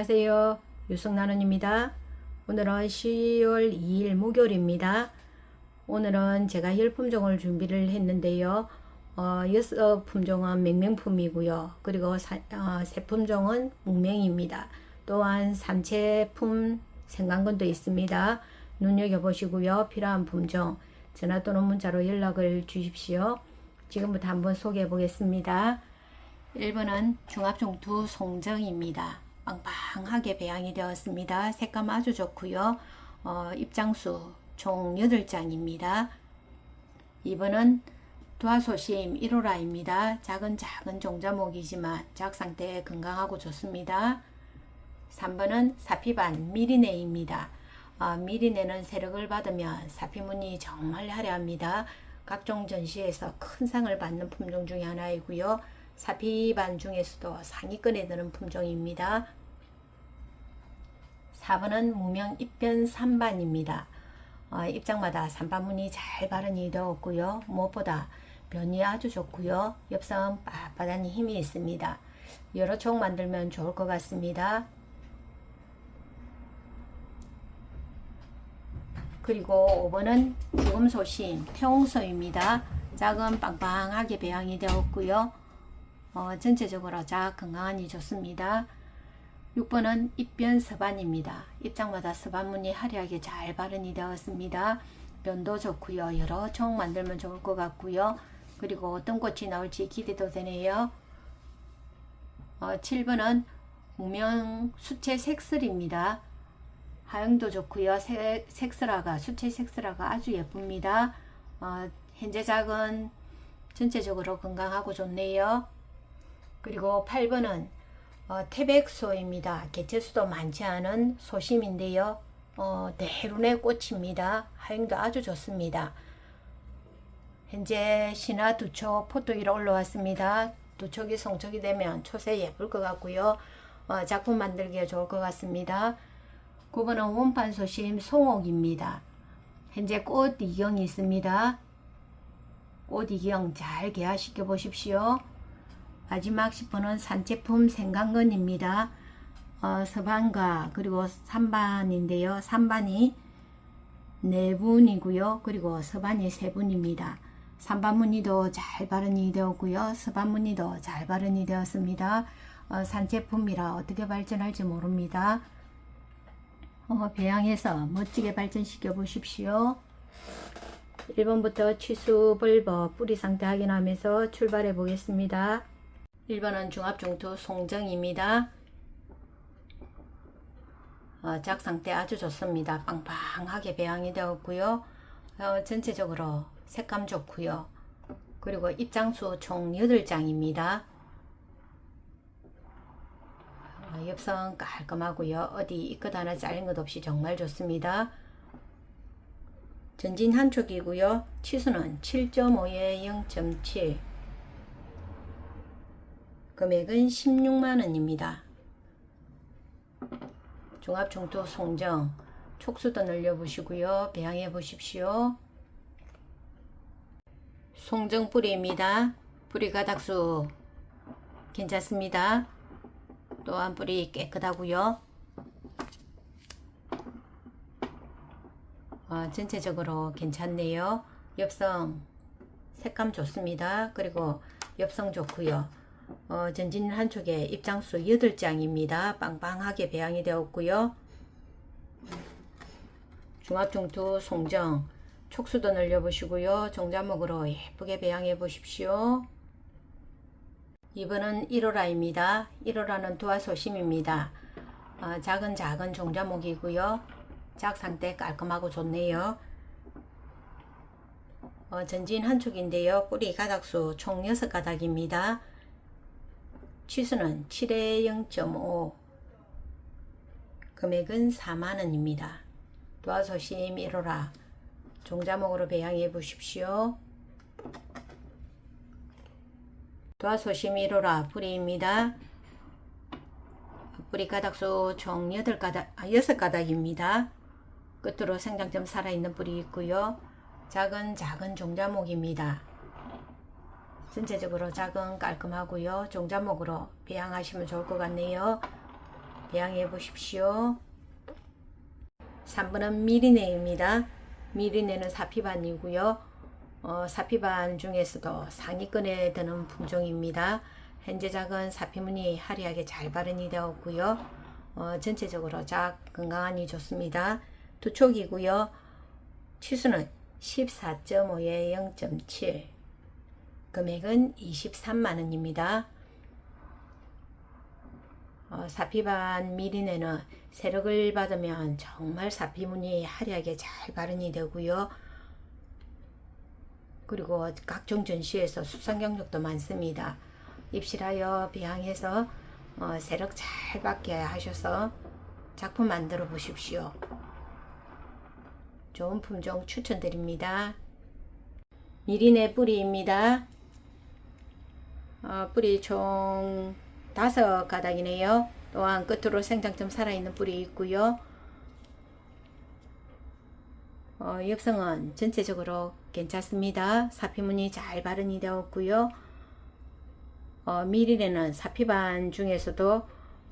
안녕하세요. 유성나눔입니다. 오늘은 10월 2일 목요일입니다. 오늘은 제가 열 품종을 준비를 했는데요. 어, 여섯 품종은 맹명품이고요. 그리고 사, 어, 세 품종은 묵명입니다. 또한 삼체품 생강근도 있습니다. 눈여겨보시고요. 필요한 품종 전화 또는 문자로 연락을 주십시오. 지금부터 한번 소개해 보겠습니다. 1번은 중합종투 송정입니다. 빵빵하게 배양이 되었습니다. 색감 아주 좋고요. 어, 입장수 총 8장입니다. 2번은 도화소심 1호라입니다. 작은 작은 종자목이지만 작상 때 건강하고 좋습니다. 3번은 사피반 미리네입니다. 어, 미리네는 세력을 받으면 사피문이 정말 화려합니다. 각종 전시에서 큰 상을 받는 품종 중에 하나이고요. 사피반 중에서도 상위권에 드는 품종입니다. 4번은 무명 입변 3반입니다. 어, 입장마다 3반문이 잘 발현이 되었고요. 무엇보다 변이 아주 좋고요. 엽선 빳빳한 힘이 있습니다. 여러 총 만들면 좋을 것 같습니다. 그리고 5번은 죽음소심 태홍소입니다. 작은 빵빵하게 배양이 되었고요. 어, 전체적으로 자 건강하니 좋습니다. 6번은 입변 서반입니다. 입장마다 서반문이 화려하게 잘 발현이 되었습니다. 변도 좋고요. 여러 총 만들면 좋을 것 같고요. 그리고 어떤 꽃이 나올지 기대도 되네요. 어, 7번은 무명 수채 색슬입니다. 하영도 좋고요. 색, 색슬화가 수채 색슬화가 아주 예쁩니다. 어, 현재 작은 전체적으로 건강하고 좋네요. 그리고 8번은 어, 태백소입니다. 개체수도 많지 않은 소심인데요. 어, 대run의 꽃입니다. 하영도 아주 좋습니다. 현재 신화 두촉 포토기로 올라왔습니다. 두촉이 성촉이 되면 초세 예쁠 것 같고요. 어, 작품 만들기에 좋을 것 같습니다. 9번은 원판 소심 송옥입니다. 현재 꽃 이경이 있습니다. 꽃 이경 잘 개화시켜 보십시오. 마지막 10번은 산제품 생강근입니다. 어, 서반과 그리고 3반인데요. 3반이 4분이고요. 그리고 서반이 3분입니다. 3반 무늬도 잘 발현이 되었고요. 서반 무늬도 잘 발현이 되었습니다. 어, 산제품이라 어떻게 발전할지 모릅니다. 어, 배양해서 멋지게 발전시켜 보십시오. 1번부터 취수, 벌버, 뿌리 상태 확인하면서 출발해 보겠습니다. 1번은 중합중투 송정입니다. 어, 작 상태 아주 좋습니다. 빵빵하게 배양이 되었고요. 어, 전체적으로 색감 좋고요. 그리고 입장수 총 8장입니다. 어, 엽선 깔끔하고요. 어디 이끝 하나 잘린 것 없이 정말 좋습니다. 전진 한 촉이고요. 치수는 7.5에 0.7 금액은 16만원입니다. 종합중투 송정 촉수도 늘려보시고요. 배양해 보십시오. 송정 뿌리입니다. 뿌리 가닥수 괜찮습니다. 또한 뿌리 깨끗하고요. 어, 전체적으로 괜찮네요. 엽성 색감 좋습니다. 그리고 엽성 좋고요. 어, 전진 한쪽에 입장수 8장입니다. 빵빵하게 배양이 되었고요. 중합중투 송정 촉수도 늘려보시고요. 종자목으로 예쁘게 배양해 보십시오. 2번은 1호라입니다. 1호라는 도화소심입니다. 어, 작은 작은 종자목이고요. 작상태 깔끔하고 좋네요. 어, 전진 한 축인데요. 뿌리 가닥수 총 6가닥입니다. 치수는 7에 0.5 금액은 4만원입니다. 도화소심 1호라 종자목으로 배양해 보십시오. 도화소심 1호라 뿌리입니다. 뿌리 가닥수 총 8가닥, 아, 6가닥입니다. 끝으로 생장점 살아있는 뿌리 있고요. 작은 작은 종자목입니다. 전체적으로 작은 깔끔하고요. 종자목으로 배양하시면 좋을 것 같네요. 배양해 보십시오. 3번은 미리네입니다. 미리네는 사피반이고요. 어, 사피반 중에서도 상위권에 드는 품종입니다. 현재 작은 사피무늬 화려하게 잘 발현이 되었고요. 어, 전체적으로 작 건강하니 좋습니다. 두 촉이고요. 치수는 14.5에 0.7 금액은 23만원입니다. 어, 사피반 미리네는 세력을 받으면 정말 사피무늬 화려하게 잘 발현이 되고요. 그리고 각종 전시에서 수상 경력도 많습니다. 입실하여 배양해서 어, 세력 잘 받게 하셔서 작품 만들어 보십시오. 좋은 품종 추천드립니다. 미리네 뿌리입니다. 어, 뿌리 총 다섯 가닥이네요. 또한 끝으로 생장점 살아있는 뿌리 있고요. 어, 엽성은 전체적으로 괜찮습니다. 사피무늬 잘 발현이 되었고요. 어, 미리에는 사피반 중에서도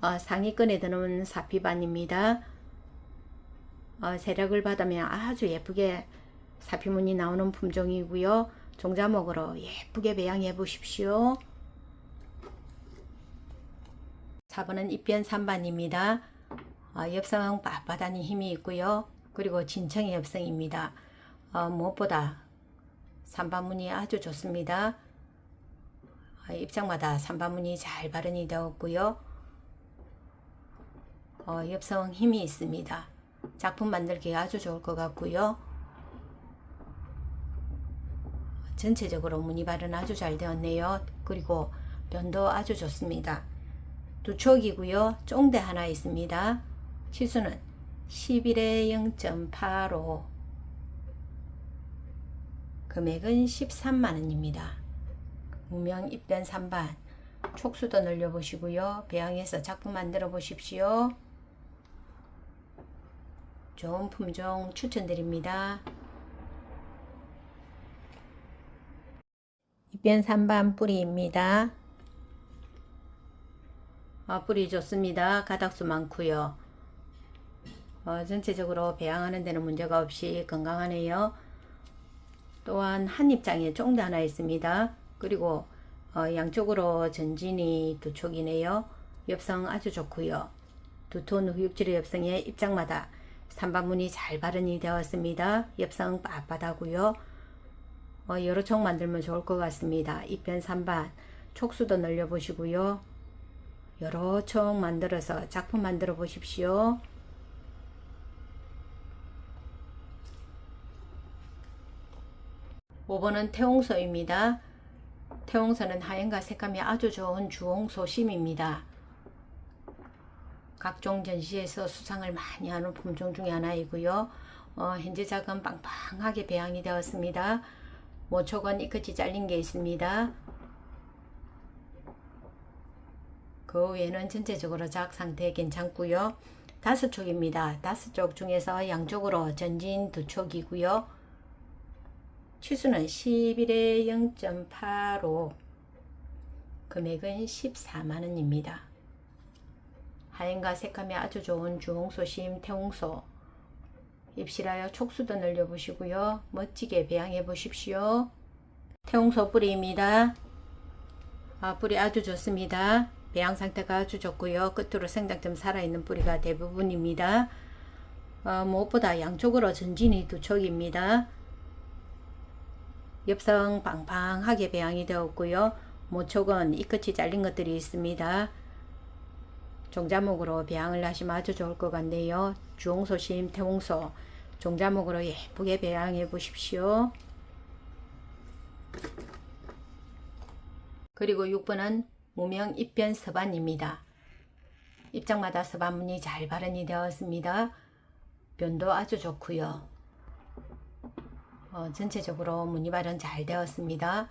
어, 상위권에 드는 사피반입니다. 어, 세력을 받으면 아주 예쁘게 사피무늬 나오는 품종이고요. 종자목으로 예쁘게 배양해 보십시오. 4번은 입변 3반입니다. 어, 엽성 빳빳하니 힘이 있고요. 그리고 진청의 엽성입니다. 어, 무엇보다 3반 문이 아주 좋습니다. 어, 입장마다 3반 문이 잘 발현이 되었고요. 어, 엽성 힘이 있습니다. 작품 만들기 아주 좋을 것 같고요. 전체적으로 무늬 발현 아주 잘 되었네요. 그리고 변도 아주 좋습니다. 두 촉이고요. 쫑대 하나 있습니다. 치수는 11에 0.85 금액은 13만원입니다. 무명 입변 3반 촉수도 늘려보시고요. 배양해서 작품 만들어 보십시오. 좋은 품종 추천드립니다. 입변 3반 뿌리입니다. 아, 뿌리 좋습니다. 가닥수 많고요. 어, 전체적으로 배양하는 데는 문제가 없이 건강하네요. 또한 한 입장에 쫑대 하나 있습니다. 그리고 어, 양쪽으로 전진이 두 촉이네요. 엽성 아주 좋고요. 두톤 후육질의 엽성에 입장마다 삼반문이 잘 발현이 되었습니다. 엽성 빳빳하고요. 어, 여러 촉 만들면 좋을 것 같습니다. 입변 3반 촉수도 늘려보시고요. 여러 촉 만들어서 작품 만들어 보십시오. (5번은) 태홍소입니다. 태홍소는 하얀과 색감이 아주 좋은 주홍소 심입니다. 각종 전시에서 수상을 많이 하는 품종 중에 하나이고요. 어, 현재 작은 빵빵하게 배양이 되었습니다. 모촉은 이 끝이 잘린 게 있습니다. 그 외에는 전체적으로 작 상태 괜찮고요. 다섯 촉입니다. 다섯 쪽 중에서 양쪽으로 전진 두 촉이고요. 치수는 11에 0.85 금액은 14만원입니다. 하얀과 색감이 아주 좋은 주홍소심 태홍소 입실하여 촉수도 늘려보시고요. 멋지게 배양해 보십시오. 태홍소 뿌리입니다. 아, 뿌리 아주 좋습니다. 배양 상태가 아주 좋고요. 끝으로 생장점 살아있는 뿌리가 대부분입니다. 어, 무엇보다 양쪽으로 전진이 두 촉입니다. 엽성 빵빵하게 배양이 되었고요. 모촉은 이 끝이 잘린 것들이 있습니다. 종자목으로 배양을 하시면 아주 좋을 것 같네요. 주홍소심, 태홍소 종자목으로 예쁘게 배양해 보십시오. 그리고 6번은 무명 입변 서반입니다. 입장마다 서반문이 잘 발현이 되었습니다. 변도 아주 좋고요. 어, 전체적으로 무늬 발현 잘 되었습니다.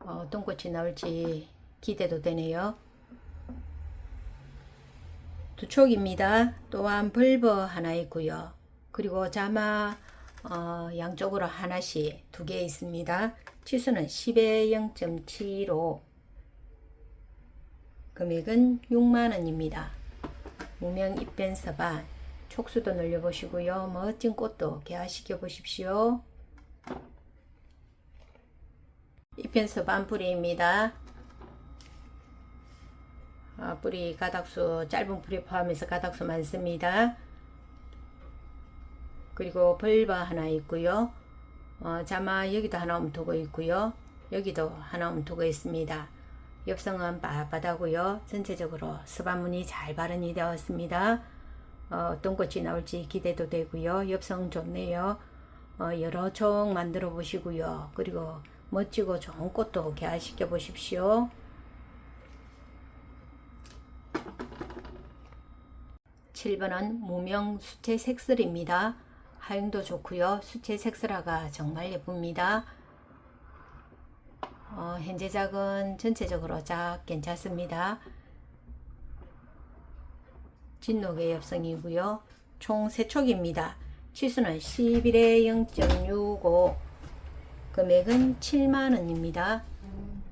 어, 어떤 꽃이 나올지 기대도 되네요. 두 촉입니다. 또한 벌버 하나 있고요. 그리고 자마 어, 양쪽으로 하나씩 두 개 있습니다. 치수는 10에 0.75 금액은 6만원입니다. 무명 입변 서반 촉수도 늘려보시고요. 멋진 꽃도 개화시켜 보십시오. 입변 서반 뿌리입니다. 아, 뿌리 가닥수 짧은 뿌리 포함해서 가닥수 많습니다. 그리고 벌바 하나 있고요. 어, 자마 여기도 하나 움두고 있고요. 여기도 하나 움두고 있습니다. 옆성은 빳빳하고요. 전체적으로 서반문이 잘 발현이 되었습니다. 어, 떤 꽃이 나올지 기대도 되고요. 옆성 좋네요. 어, 여러 총 만들어 보시고요. 그리고 멋지고 좋은 꽃도 개화시켜 보십시오. 칠번은 무명 수채 색슬입니다. 하용도 좋고요. 수채 색슬화가 정말 예쁩니다. 어, 현재 작은 전체적으로 작 괜찮습니다. 진녹의 엽성이고요. 총 3촉입니다. 치수는 11에 0.65 금액은 7만원입니다.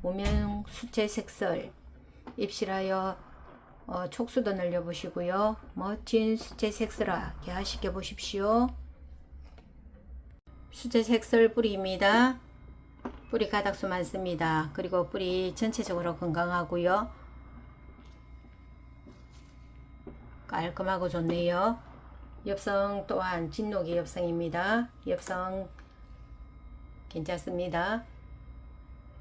무명 수채 색설 입실하여 어, 촉수도 늘려보시고요. 멋진 수채 색슬화 개화시켜 보십시오. 수채 색설 뿌리입니다. 뿌리 가닥수 많습니다. 그리고 뿌리 전체적으로 건강하고요. 깔끔하고 좋네요. 엽성 또한 진녹이 엽성입니다. 엽성 괜찮습니다.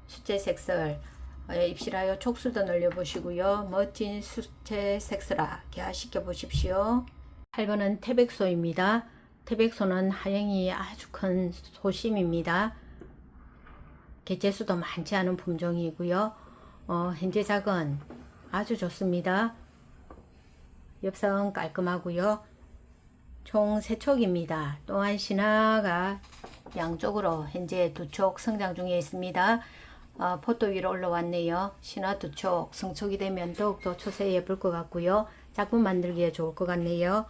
수채 색설 어, 입실하여 촉수도 늘려보시고요. 멋진 수채 색슬화 개화시켜 보십시오. 8번은 태백소입니다. 태백소는 하영이 아주 큰 소심입니다. 개체수도 많지 않은 품종이고요. 어, 현재 작은 아주 좋습니다. 엽성 깔끔하고요. 총 3촉입니다. 또한 신화가 양쪽으로 현재 두 촉 성장 중에 있습니다. 어, 포도 위로 올라왔네요. 신화 두 촉 성촉이 되면 더욱더 초세 예쁠 것 같고요. 작품 만들기에 좋을 것 같네요.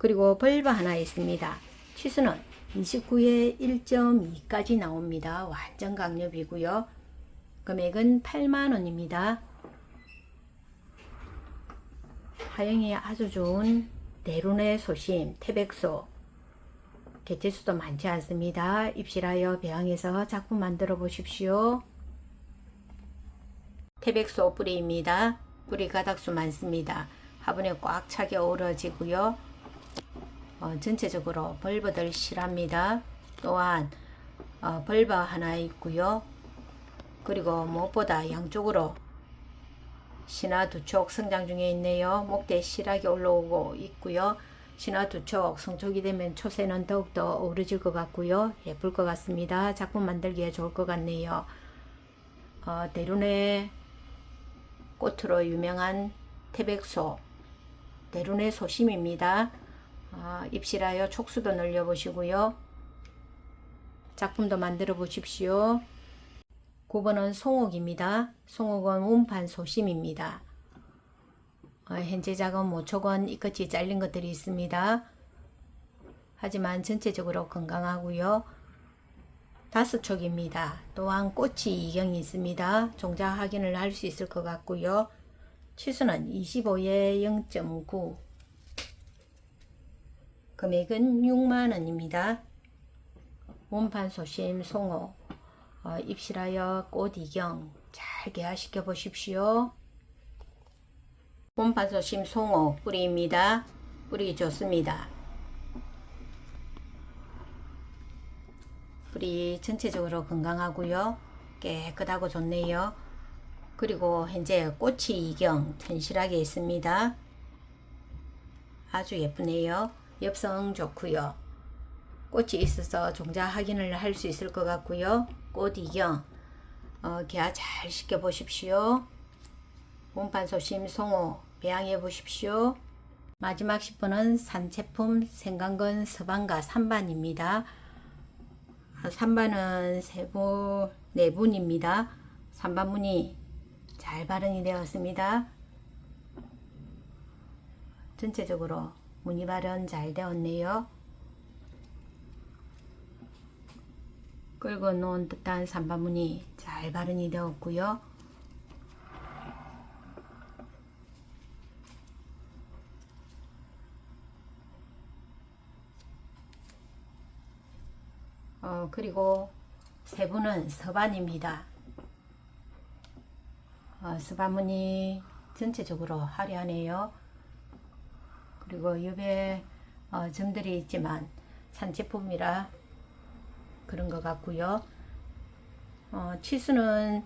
그리고 벌바 하나 있습니다. 치수는 29에 1.2까지 나옵니다. 완전 강력이고요. 금액은 8만원입니다. 하영이 아주 좋은 대룬의 소심 태백소 개체수도 많지 않습니다. 입실하여 배양해서 작품 만들어 보십시오. 태백소 뿌리입니다. 뿌리 가닥수 많습니다. 화분에 꽉 차게 어우러지고요. 어, 전체적으로 벌버들 실합니다. 또한 어, 벌버 하나 있고요. 그리고 무엇보다 양쪽으로 신화 두 촉 성장 중에 있네요. 목대 실하게 올라오고 있고요. 신화 두 촉 성촉이 되면 초세는 더욱더 어우러질 것 같고요. 예쁠 것 같습니다. 작품 만들기에 좋을 것 같네요. 어, 대륜의 꽃으로 유명한 태백소 대륜의 소심입니다. 아, 입실하여 촉수도 늘려 보시고요. 작품도 만들어 보십시오. 9번은 송옥입니다. 송옥은 운판 소심입니다. 어, 현재 작은 모촉은 이끝이 잘린 것들이 있습니다. 하지만 전체적으로 건강하고요. 다섯 촉입니다. 또한 꽃이 이경이 있습니다. 종자 확인을 할 수 있을 것 같고요. 치수는 25에 0.9 금액은 6만원입니다. 원판 소심 송호 어, 입실하여 꽃 이경 잘 개화시켜 보십시오. 원판 소심 송호 뿌리입니다. 뿌리 좋습니다. 뿌리 전체적으로 건강하고요. 깨끗하고 좋네요. 그리고 현재 꽃이 이경 튼실하게 있습니다. 아주 예쁘네요. 엽성 좋고요. 꽃이 있어서 종자 확인을 할 수 있을 것 같고요. 꽃 이경 어, 개화 잘 시켜 보십시오. 몸판 소심 송호 배양해 보십시오. 마지막 10번은 산채품 생강근 서반과 3반입니다. 3반은 세부 네분입니다. 3반 문이 잘 발현이 되었습니다. 전체적으로 문의 발언 잘 되었네요. 끌고 놓은 듯한 3번 문이 잘 발언이 되었고요. 어, 그리고 세부는 서반입니다. 어, 서반문이 전체적으로 화려하네요. 그리고 옆에 어, 점들이 있지만 산제품이라 그런 것 같고요. 어, 치수는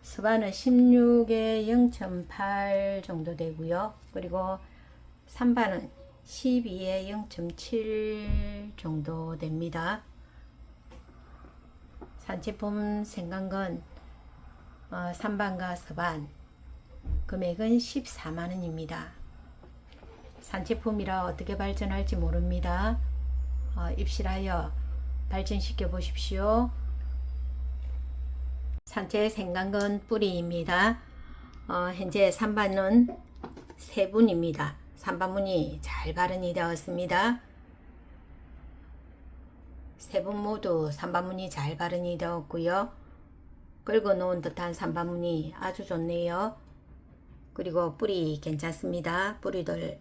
서반은 16에 0.8 정도 되고요. 그리고 3반은 12에 0.7 정도 됩니다. 산제품 생강건 어, 3반과 서반 금액은 14만원입니다. 산제품이라 어떻게 발전할지 모릅니다. 어, 입실하여 발전시켜 보십시오. 산채 생강건 뿌리입니다. 어, 현재 3반은 세 분입니다. 3반문이 잘 발현이 되었습니다. 세분 모두 3반문이 잘 발현이 되었고요. 긁어 놓은 듯한 3반문이 아주 좋네요. 그리고 뿌리 괜찮습니다. 뿌리들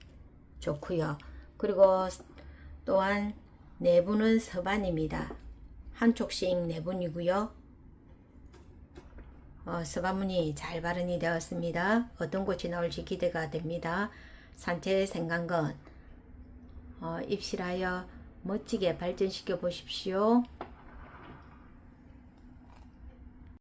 좋고요. 그리고 또한 내부는 서반입니다. 한쪽씩 내분이고요. 어, 서반문이 잘 발현이 되었습니다. 어떤 꽃이 나올지 기대가 됩니다. 산채 생강건 어, 입실하여 멋지게 발전시켜 보십시오.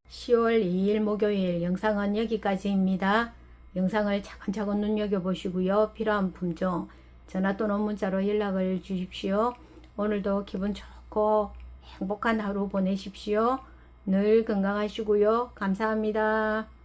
10월 2일 목요일 영상은 여기까지입니다. 영상을 차근차근 눈여겨보시고요. 필요한 품종 전화 또는 문자로 연락을 주십시오. 오늘도 기분 좋고 행복한 하루 보내십시오. 늘 건강하시고요. 감사합니다.